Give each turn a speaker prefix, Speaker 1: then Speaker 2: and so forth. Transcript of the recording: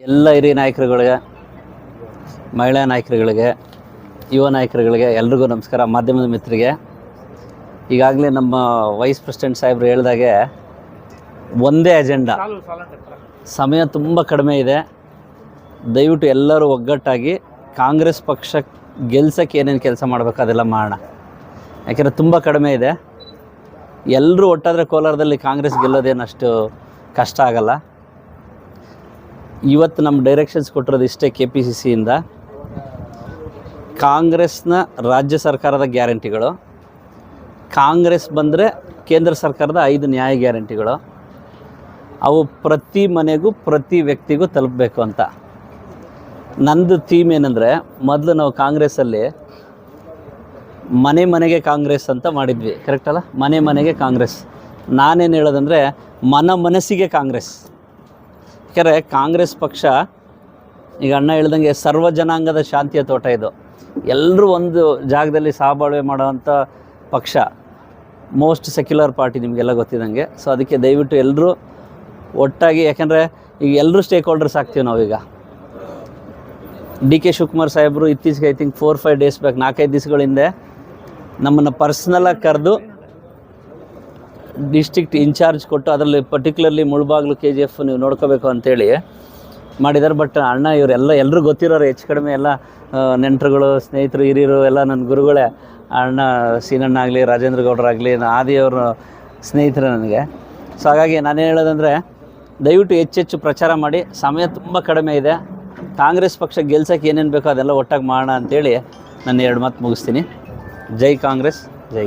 Speaker 1: ಎಲ್ಲ ಹಿರಿಯ ನಾಯಕರುಗಳಿಗೆ, ಮಹಿಳಾ ನಾಯಕರುಗಳಿಗೆ, ಯುವ ನಾಯಕರುಗಳಿಗೆ ಎಲ್ರಿಗೂ ನಮಸ್ಕಾರ. ಮಾಧ್ಯಮದ ಮಿತ್ರರಿಗೆ, ಈಗಾಗಲೇ ನಮ್ಮ ವೈಸ್ ಪ್ರೆಸಿಡೆಂಟ್ ಸಾಹೇಬರು ಹೇಳಿದಾಗೆ ಒಂದೇ ಅಜೆಂಡಾ ಸಮಯ ತುಂಬ ಕಡಿಮೆ ಇದೆ. ದಯವಿಟ್ಟು ಎಲ್ಲರೂ ಒಗ್ಗಟ್ಟಾಗಿ ಕಾಂಗ್ರೆಸ್ ಪಕ್ಷ ಗೆಲ್ಸಕ್ಕೆ ಏನೇನು ಕೆಲಸ ಮಾಡಬೇಕು ಅದೆಲ್ಲ ಮಾಡೋಣ. ಯಾಕೆಂದರೆ ತುಂಬ ಕಡಿಮೆ ಇದೆ. ಎಲ್ಲರೂ ಒಟ್ಟಾದರೆ ಕೋಲಾರದಲ್ಲಿ ಕಾಂಗ್ರೆಸ್ ಗೆಲ್ಲೋದೇನಷ್ಟು ಕಷ್ಟ ಆಗಲ್ಲ. ಇವತ್ತು ನಮ್ಮ ಡೈರೆಕ್ಷನ್ಸ್ ಕೊಟ್ಟಿರೋದು ಇಷ್ಟೇ ಕೆ ಪಿ ಸಿ ಸಿಯಿಂದ ಕಾಂಗ್ರೆಸ್ನ ರಾಜ್ಯ ಸರ್ಕಾರದ ಗ್ಯಾರಂಟಿಗಳು. ಕಾಂಗ್ರೆಸ್ ಬಂದರೆ ಕೇಂದ್ರ ಸರ್ಕಾರದ ಐದು ನ್ಯಾಯ ಗ್ಯಾರಂಟಿಗಳು. ಅವು ಪ್ರತಿ ಮನೆಗೂ, ಪ್ರತಿ ವ್ಯಕ್ತಿಗೂ ತಲುಪಬೇಕು ಅಂತ. ನಂದು ಥೀಮ್ ಏನಂದರೆ, ಮೊದಲು ನಾವು ಕಾಂಗ್ರೆಸ್ಸಲ್ಲಿ ಮನೆ ಮನೆಗೆ ಕಾಂಗ್ರೆಸ್ ಅಂತ ಮಾಡಿದ್ವಿ. ಕರೆಕ್ಟಲ್ಲ ಮನೆ ಮನೆಗೆ ಕಾಂಗ್ರೆಸ್. ನಾನೇನು ಹೇಳೋದಂದರೆ, ಮನ ಮನಸ್ಸಿಗೆ ಕಾಂಗ್ರೆಸ್. ಯಾಕಂದರೆ ಕಾಂಗ್ರೆಸ್ ಪಕ್ಷ, ಈಗ ಅಣ್ಣ ಹೇಳ್ದಂಗೆ ಸರ್ವ ಜನಾಂಗದ ಶಾಂತಿಯ ತೋಟ ಇದು. ಎಲ್ಲರೂ ಒಂದು ಜಾಗದಲ್ಲಿ ಸಹಬಾಳ್ವೆ ಮಾಡೋವಂಥ ಪಕ್ಷ. ಮೋಸ್ಟ್ ಸೆಕ್ಯುಲರ್ ಪಾರ್ಟಿ ನಿಮಗೆಲ್ಲ ಗೊತ್ತಿದ್ದಂಗೆ. ಸೊ ಅದಕ್ಕೆ ದಯವಿಟ್ಟು ಎಲ್ಲರೂ ಒಟ್ಟಾಗಿ, ಯಾಕೆಂದರೆ ಈಗ ಎಲ್ಲರೂ ಸ್ಟೇಕ್ ಹೋಲ್ಡರ್ಸ್ ಆಗ್ತೀವಿ ನಾವೀಗ. ಡಿ ಕೆ ಶಿವಕುಮಾರ್ ಸಾಹೇಬರು ಇತ್ತೀಚೆಗೆ I think four five days back ನಾಲ್ಕೈದು ದಿವಸಗಳ ಹಿಂದೆ ನಮ್ಮನ್ನು ಪರ್ಸ್ನಲಾಗಿ ಕರೆದು ಡಿಸ್ಟ್ರಿಕ್ಟ್ ಇನ್ಚಾರ್ಜ್ ಕೊಟ್ಟು ಅದರಲ್ಲಿ particularly Mulbagal K G F ನೀವು ನೋಡ್ಕೋಬೇಕು ಅಂತೇಳಿ ಮಾಡಿದ್ದಾರೆ. ಬಟ್ ಅಣ್ಣ ಇವರೆಲ್ಲ ಎಲ್ಲರೂ ಗೊತ್ತಿರೋರು ಹೆಚ್ಚು ಕಡಿಮೆ ಎಲ್ಲ ನೆಂಟರುಗಳು, ಸ್ನೇಹಿತರು, ಹಿರಿಯರು, ಎಲ್ಲ ನನ್ನ ಗುರುಗಳೇ. ಅಣ್ಣ ಸೀನಣ್ಣ ಆಗಲಿ, ರಾಜೇಂದ್ರ ಗೌಡರಾಗಲಿ ಆದಿಯವರು ಸ್ನೇಹಿತರು ನನಗೆ. ಸೊ ಹಾಗಾಗಿ ನಾನೇನು ಹೇಳೋದಂದರೆ, ದಯವಿಟ್ಟು ಹೆಚ್ಚೆಚ್ಚು ಪ್ರಚಾರ ಮಾಡಿ. ಸಮಯ ತುಂಬ ಕಡಿಮೆ ಇದೆ. ಕಾಂಗ್ರೆಸ್ ಪಕ್ಷ ಗೆಲ್ಸೋಕ್ಕೆ ಏನೇನು ಬೇಕೋ ಅದೆಲ್ಲ ಒಟ್ಟಾಗಿ ಮಾಡೋಣ ಅಂತೇಳಿ ನಾನು ಎರಡು ಮಾತು ಮುಗಿಸ್ತೀನಿ. ಜೈ ಕಾಂಗ್ರೆಸ್, ಜೈ.